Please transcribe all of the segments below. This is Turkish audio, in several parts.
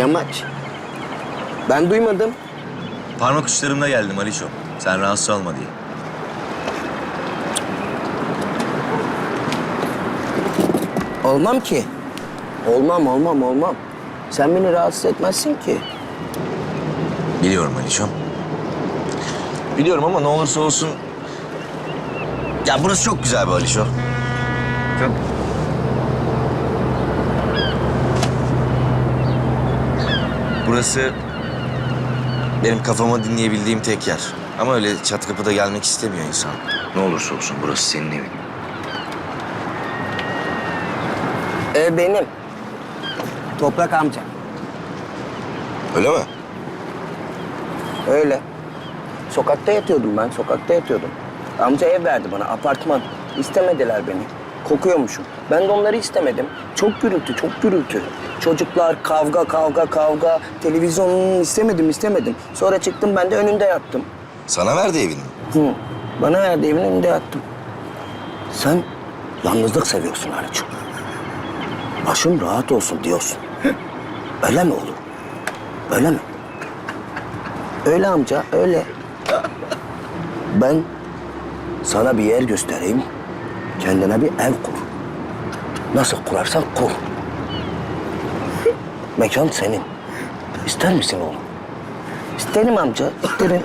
Yamaç. Ben duymadım. Parmak uçlarımda geldim Aliço. Sen rahatsız olma diye. Olmam ki. Olmam, olmam, olmam. Sen beni rahatsız etmezsin ki. Biliyorum Aliço. Biliyorum ama ne olursa olsun... Ya burası çok güzel be Aliço. Çok. Burası benim kafama dinleyebildiğim tek yer. Ama öyle çat kapıda gelmek istemiyor insan. Ne olursa olsun burası senin evin. Ee, benim. Toprak amca. Öyle mi? Öyle. Sokakta yatıyordum ben, sokakta yatıyordum. Amca ev verdi bana, apartman. İstemediler beni. Kokuyormuşum. Ben de onları istemedim. Çok gürültü, çok gürültü. Çocuklar, kavga, kavga, kavga. Televizyonunu istemedim, istemedim. Sonra çıktım, ben de önünde yattım. Sana verdi evini. Hı. Bana verdi, evin önünde yattım. Sen yalnızlık seviyorsun Haliç'im. Başım rahat olsun diyorsun. Öyle mi olur? Öyle mi? Öyle amca, öyle. Ben sana bir yer göstereyim. Kendine bir ev kur. Nasıl kurarsan kur. Mekan senin. İster misin oğlum? İsterim amca, isterim.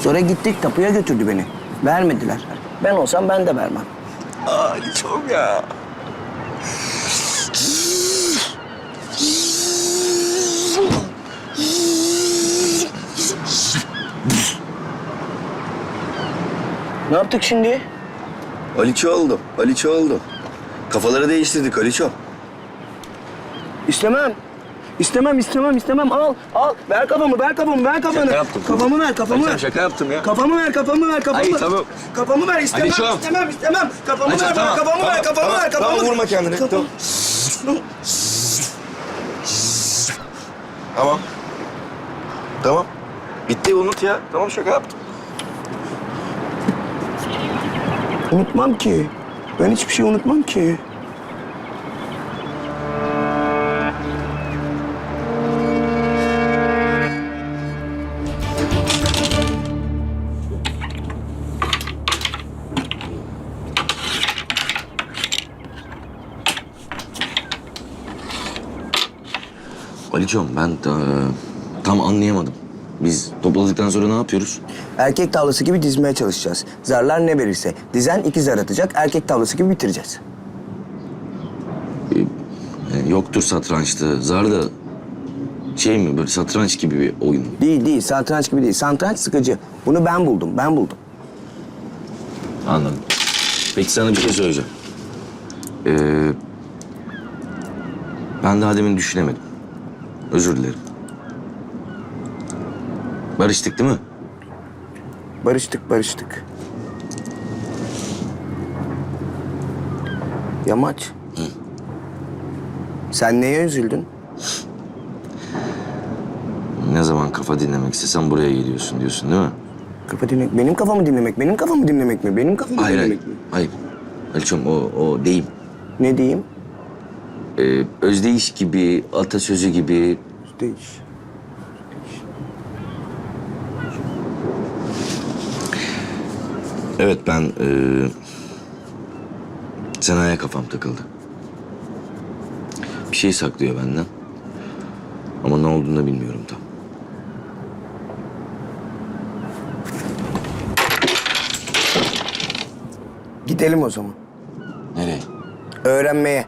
Sonra gittik tapuya götürdü beni. Vermediler. Ben olsam ben de vermem. Aliço'm ya. Ne yaptık şimdi? Aliço oldu. Aliço oldu. Kafaları değiştirdik Aliço. İstemem. İstemem, istemem, istemem. Al, al. Ver kafamı, ver kafamı, ver kafanı. Şaka yaptım. Kafamı ver, kafamı ver. şaka yaptım ya. Kafamı ver, kafamı ver, kafamı. Ay, tamam. Kafamı ver, istemem, Aliçoğum. istemem, istemem. Kafamı Aliço, ver, tamam, ver, kafamı tamam, ver, kafamı tamam, ver, kafamı tamam, vurma kendini, tamam. Tamam. Tamam. Bitti unut ya. Tamam şaka yaptım. Unutmam ki. Ben hiçbir şey unutmam ki. Aliço'm ben e, tam anlayamadım. Biz topladıktan sonra ne yapıyoruz? Erkek tavlası gibi dizmeye çalışacağız. Zarlar ne verirse. Dizen iki zar atacak. Erkek tavlası gibi bitireceğiz. E, yoktur satrançta. Zar da şey mi böyle satranç gibi bir oyun. mu? Değil, değil. Satranç gibi değil. Satranç sıkıcı. Bunu ben buldum, ben buldum. Anladım. Peki sana bir şey söyleyeceğim. Ee, ben daha demin düşünemedim. Özür dilerim. Barıştık değil mi? Barıştık, barıştık. Yamaç. Sen neye üzüldün? Ne zaman kafa dinlemek istesem buraya geliyorsun diyorsun değil mi? Kafa dinlemek, benim kafamı dinlemek, benim kafamı dinlemek mi? Benim kafamı Hayır, hayır. dinlemek mi? Hayır. Aliço'm o, o deyim. Ne diyeyim? Ee, özdeyiş gibi, atasözü gibi. Değiş. Evet ben... ee, Sena'ya kafam takıldı. Bir şey saklıyor benden. Ama ne olduğunu da bilmiyorum tam. Gidelim o zaman. Nereye? Öğrenmeye.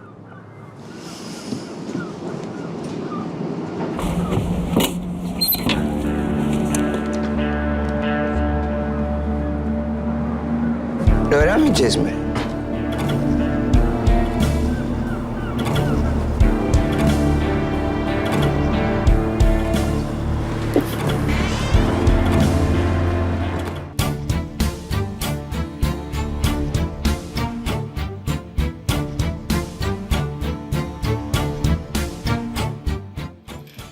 Öğrenmeyeceğiz mi?